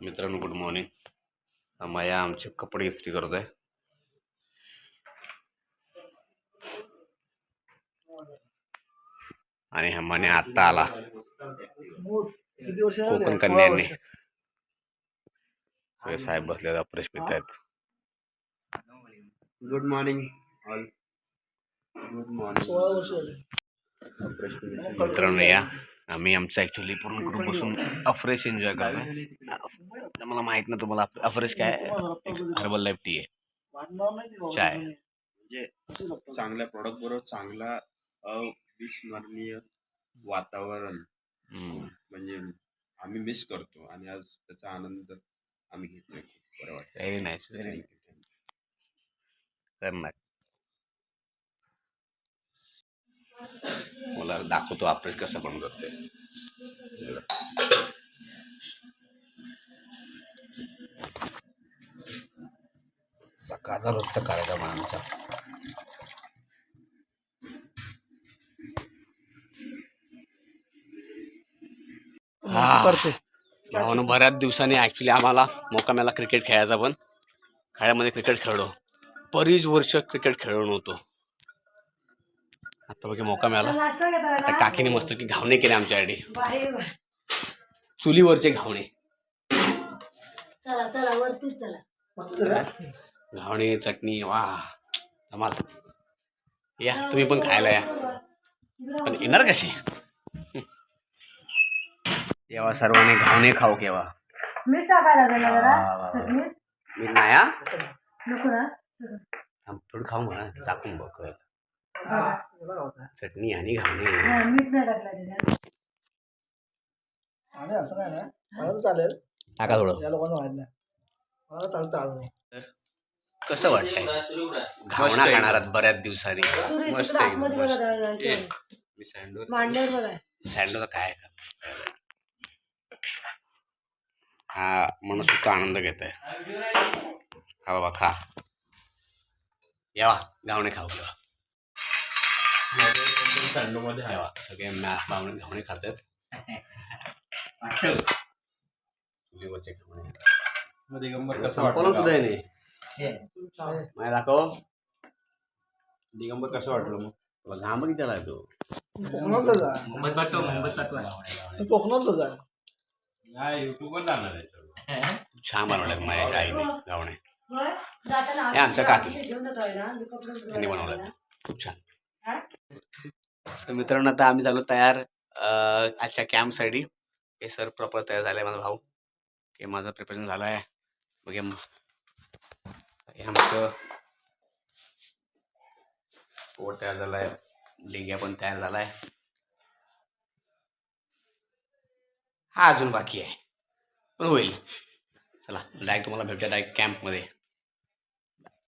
मित्रांनो good morning माया आमचे कपडे इस्त्री करत आहे आणि हा मने आत्ता आला? कोकण कन्यांनी. हे साहेब बसले अप्रेश पित आहेत good morning all good morning मित्रांनो या. आम्ही आमचं ऍक्च्युली पूर्ण ग्रुप बसून अफ्रेश एन्जॉय करतोय मला माहीत ना तुम्हाला अफ्रेश काय हर्बल लाईफ टी आहे नाही. चाय. म्हणजे. चांगल्या प्रॉडक्ट बरोबर चांगला अविस्मरणीय वातावरण हम्म. म्हणजे आम्ही मिस करतो आणि आज त्याचा आनंद आम्ही घेतोय खूप बरं वाटतं व्हेरी नाईस व्हेरी. करणार मला दाखवतो अप्रेश कसं बनवत ते सकाळचा रोजचा कार्यक्रम आमचा. हा. बऱ्याच दिवसांनी ॲक्च्युली आम्हाला मोका मिळाला क्रिकेट खेळायचा पण. खेळामध्ये क्रिकेट खेळलो. बरीच वर्ष क्रिकेट खेळलो नव्हतो. आता बघा मोका मिळाला. आता काकीने मस्त की घावणे केले आमच्यासाठी चुलीवरचे घावणे. चला चला वरतीच चला. घावणे चटणी वा धमाल. या तुम्ही पण खायला या. पण येणार कसे? तेव्हा सर्वांनी घावणे खाऊ केव्हा मीठ टाकायला मी नाया नको ना? थोडं खाऊ म्हणा चाकून बघा. चटणी आणि घावणे. हा, मीठ नाही टाकलं त्याच्यात आणि असं काय ना मला तर चालेल. टाका थोडं. या लोकांना माहीत नाही. मला चालतं आज नाही कसं वाटतंय? घावणा. खाणार आहात बऱ्याच दिवसांनी. मस्त आहे, आतमध्ये बघा मस्त. जरा ये, जायचं. मी सँडवर मांडीवर बघा. सँडो काय? हा मनसुक्त आनंद घेत आहे खा बाबा खा. यावा घावणे खाऊ घेवा यावा सगळे मॅ घावणे घावणे खातात चुलीवरचे घावणे दिगंबर कसं संपलं सुद्धा वाटलं नाही. मला दाखव. दिगंबर कसं वाटलं मग? तुला घाम किती आला तो? कोकणातलं जा. मी कोकणातलं जा. नाही युट्यूबवर जाणार आहे सर्व. छान बनवलं माझ्या आईने घावणे बरं, जाताना आमच्या काकी. बनवलं खूप छान. हा? मित्रांनो आता आम्ही झालो तयार आजच्या कॅम्पसाठी हे सर प्रॉपर तयार झाले माझा भाऊ. की माझं प्रिपरेशन झालं आहे. मग. हे आमचं पोट तयार झाला आहे डिंग्या पण तयार झाला आहे हा अजून बाकी आहे. पण होईल. चला डायरेक्ट तुम्हाला भेटूया डायरेक्ट कॅम्पमध्ये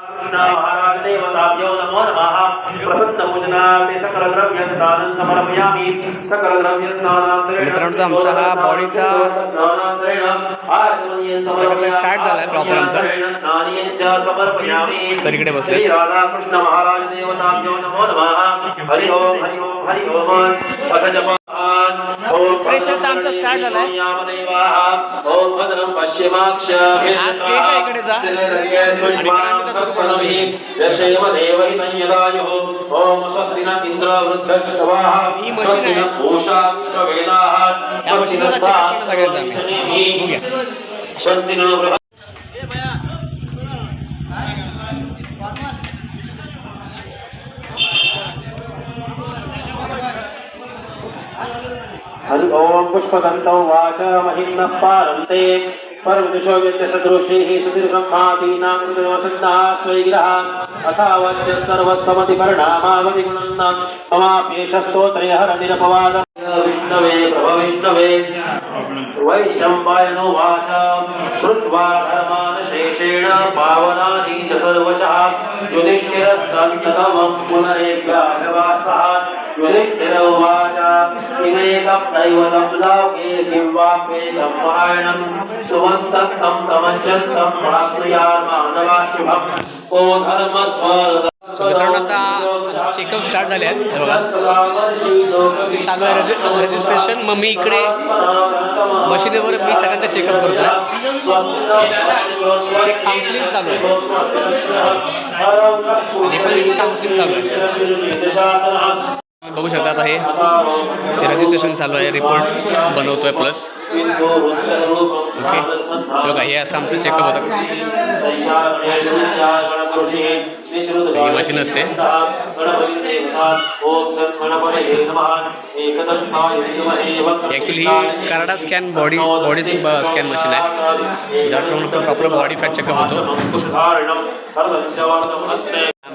देवताभ्यो नमो नमः। प्रसन्नपूजनार्थे सकलद्रव्यस्नानं समर्पयामि। सकलद्रव्यस्नानान्तरेण मित्रांनो, आमचा हा बॉडीचा सगळं start झालाय proper आमचा. समर्पयामि। सर इकडे बसले. श्री राधाकृष्ण महाराज देवताभ्यो नमो नमः। हरि ओम हरि ओम हरि ओम अथ जपान Pressure तर आमचा start झालाय. हा stage आहे इकडे जा. ही मशीन आहे. या मशीनला सगळ्यांचं आम्ही. बघूया. हरि ओम पुष्पदन्तौ वाच पारन्ते परमदिशो व्यत्यसदृशैः सुधीर्ब्रह्मादीनां कृतवसन्नः स्वैगिरः अथावच्च सर्वस्वमतिपरिणामावधि गुणन्नां ममाप्येष स्तोत्रे विष्णवे प्रभ विष्णवे श्रुत्वा धर्मानशेषेण पावनानि च सर्वशः युधिष्ठिर उवाच किमेकं दैवतं लोके किं वाप्येकं परायणं मानवाशुभम् धर्मस्व सो मित्रांनो आता चेकअप स्टार्ट झाले आहेत. हे बघा. चालू आहे रजि रजिस्ट्रेशन मग मी इकडे मशिनीवर मी सगळ्यांचा चेकअप करतो आहे काउन्सिलिंग चालू आहे. काउन्सिलिंग चालू आहे. बघू शकता आता हे हे रजिस्ट्रेशन चालू आहे. रिपोर्ट बनवतोय प्लस ओके बघा हे असं आमचं चेकअप होतं. ही मशीन स्कैन ॲक्च्युली ही कराडा scan body body scan machine आहे जो आपण प्रॉपर बॉडी फॅट चेकअप होतो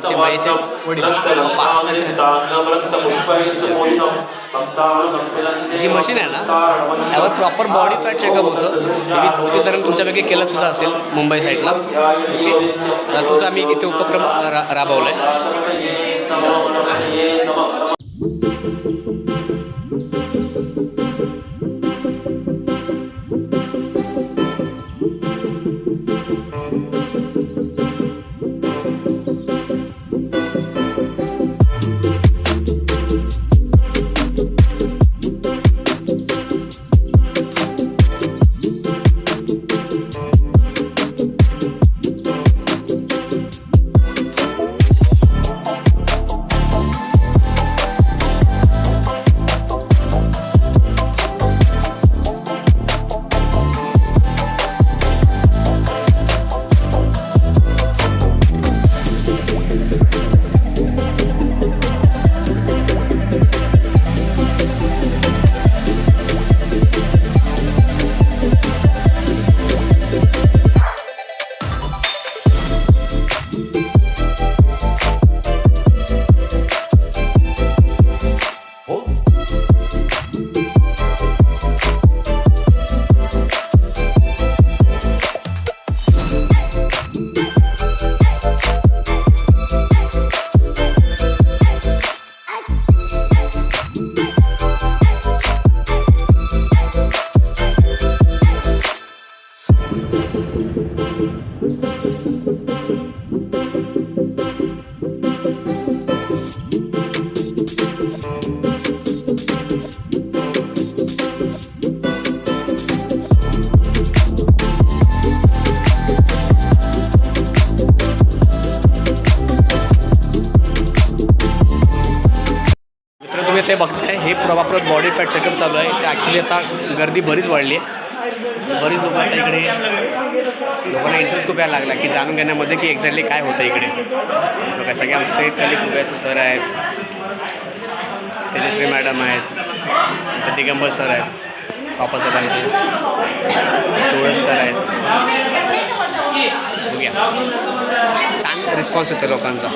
आमचे बाईचे जी मशीन आहे ना त्यावर प्रॉपर बॉडी फॅट चेकअप होतं. मी बहुतेक जण तुमच्यापैकी केलं सुद्धा असेल मुंबई साईडला. ओके तर तोच आम्ही इथे उपक्रम रा राबवला आहे बघताय हे प्रॉपर बॉडी फॅट चेकअप चालू आहे. ते ॲक्च्युली आता गर्दी बरीच वाढली आहे. बरीच लोक आता इकडे लोकांना इंटरेस्ट खूप यायला लागला की जाणून घेण्यामध्ये की एक्झॅक्टली काय होतं इकडे. बघा सगळे आमचे कलिक खूप आहेत सर आहेत. तेजश्री मॅडम आहेत. दिगंबर सर आहेत. पापा सर आहेत. सुरज सर आहेत. बघूया. छान रिस्पॉन्स येतो लोकांचा.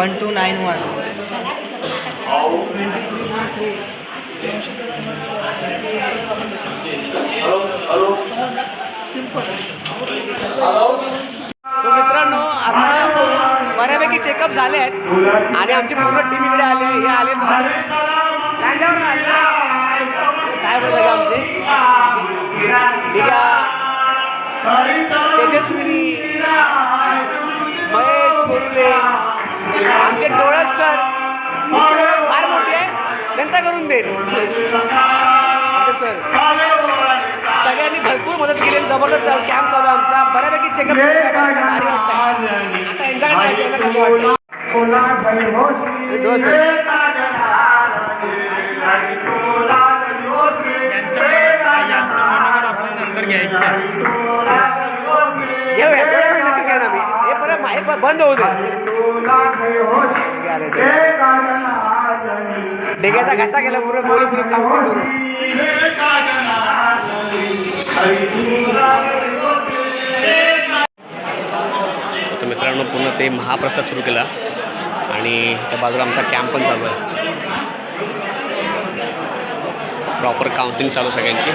One two nine one so मित्रांनो आता बऱ्यापैकी चेकअप झाले आहेत आणि आमची पूर्ण टीम इकडे आली हे आले साहेब सगळे आमचे? तेजस्विनी. महेश बोरुले. आमचे डोळस सर. फार मोठे जनता करून देत आमचे सर. सगळ्यांनी भरपूर मदत केली जबरदस्त कॅम्प चालू आहे आमचा. बऱ्यापैकी चेकअप आता कसं वाटतं घेऊया थोड्या वेळ नक्की घेणार मी. हे परत बंद होऊ दे. हे. डेग्याचा घसा गेला पूर्ण बोलू बोलू काउंटिंग करून मित्रांनो पूर्ण ते महाप्रसाद सुरू केला. आणि त्या बाजूला आमचा कॅम्प पण चालू आहे. प्रॉपर काउन्सिलिंग चालू सगळ्यांची.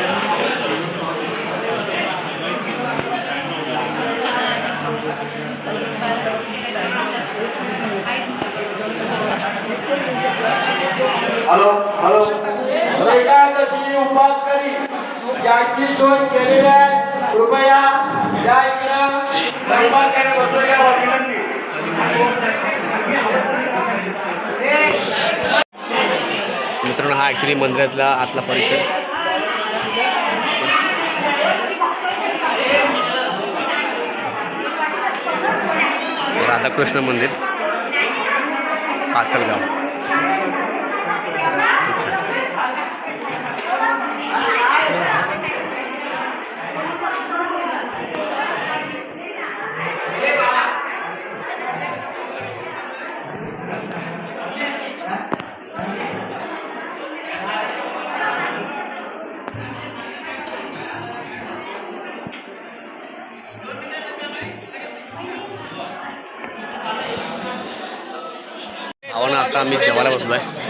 Hello hello. एकादशी उपवास करी. ज्यांची सोय केलेली आहे. कृपया या इकडं. संपर्काने बसून यावं विनंती मित्रांनो हा ॲक्च्युली मंदिरातला आतला परिसर. राधाकृष्ण मंदिर पाचलगाव खूप छान. अहो ना आता आम्ही जेवायला बसलोय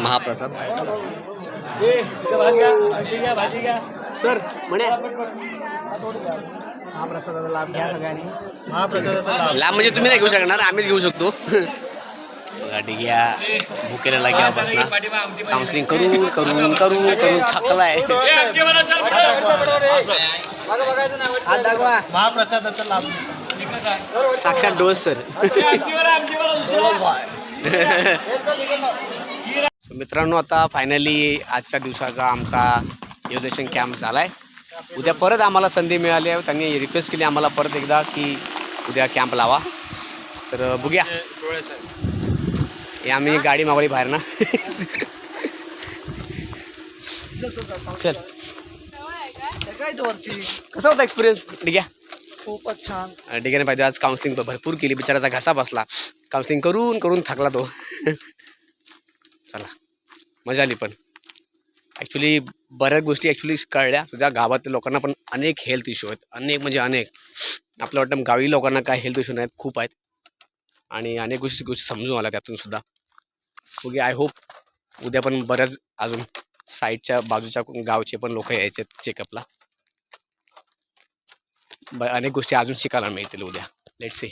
महाप्रसाद. सर म्हणे. महाप्रसादाचा लाभ घ्या सगळ्यांनी. लांब म्हणजे तुम्ही नाही घेऊ शकणार आम्हीच घेऊ शकतो. बघा डिग्या भुकेला बसला काउन्सिलिंग करून करून करून करून थकलाय. महाप्रसादाचा लाभ. साक्षात डोस सर. मित्रांनो आता फायनली आजच्या दिवसाचा आमचा एव्हल्युशन कॅम्प झाला आहे उद्या परत आम्हाला संधी मिळाली आहे. त्यांनी रिक्वेस्ट केली आम्हाला परत एकदा की उद्या कॅम्प लावा. तर बघूया. हे आम्ही गाडी मागवली बाहेर ना. चल. कसा होता एक्सपिरियन्स ठीक खूपच छान डिग्याने पाहिजे. आज काउन्सिलिंग भरपूर केली. बिचाराचा घसा बसला. काउन्सिलिंग करून करून थकला तो. चला. मजा आली पण. ॲक्च्युली बऱ्याच गोष्टी ॲक्च्युली कळल्या. तुझ्या गावातल्या लोकांना पण अनेक हेल्थ इश्यू आहेत. अनेक म्हणजे अनेक. आपलं वाटतं गावी लोकांना काय हेल्थ इश्यू नाहीत खूप आहेत. आणि अनेक गोष्टी गोष्टी समजून आल्या त्यातून सुद्धा. ओके आय होप उद्या पण बऱ्याच अजून साईडच्या बाजूच्या गावचे पण लोक यायचे चेकअपला ब अनेक गोष्टी अजून शिकायला मिळतील उद्या. Let see